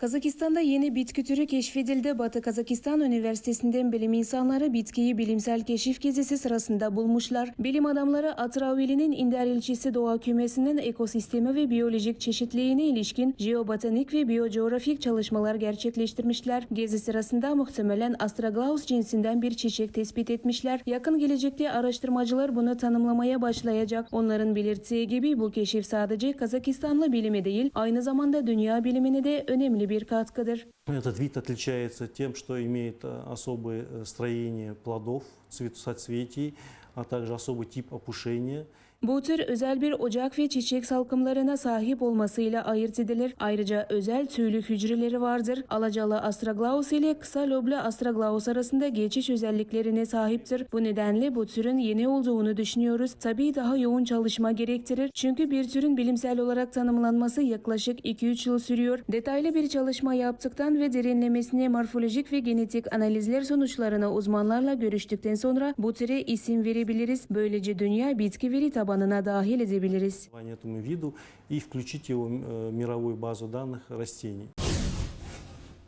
Kazakistan'da yeni bitki türü keşfedildi. Batı Kazakistan Üniversitesi'nden bilim insanları bitkiyi bilimsel keşif gezisi sırasında bulmuşlar. Bilim adamları Atraveli'nin İnder ilçesi doğa kümesinden ekosistemi ve biyolojik çeşitliliğine ilişkin jeobotanik ve biyocoğrafik çalışmalar gerçekleştirmişler. Gezi sırasında muhtemelen Astragalus cinsinden bir çiçek tespit etmişler. Yakın gelecekte araştırmacılar bunu tanımlamaya başlayacak. Onların belirttiği gibi bu keşif sadece Kazakistanlı bilime değil, aynı zamanda dünya bilimine de önemli bir katkıdır. Этот вид отличается тем, что имеет э, особое э, строение плодов, цвет, соцветий, а также особый тип опушения. Bu tür özel bir ocak ve çiçek salkımlarına sahip olmasıyla ayırt edilir. Ayrıca özel tüylü hücreleri vardır. Alacalı astraglaus ile kısa loblu astraglaus arasında geçiş özelliklerine sahiptir. Bu nedenle bu türün yeni olduğunu düşünüyoruz. Tabii daha yoğun çalışma gerektirir. Çünkü bir türün bilimsel olarak tanımlanması yaklaşık 2-3 yıl sürüyor. Detaylı bir çalışma yaptıktan ve derinlemesine morfolojik ve genetik analizler sonuçlarına uzmanlarla görüştükten sonra bu türe isim verebiliriz. Böylece dünya bitki veri tabanına dahil edebiliriz. этому виду и включить его э, в мировую базу данных растений.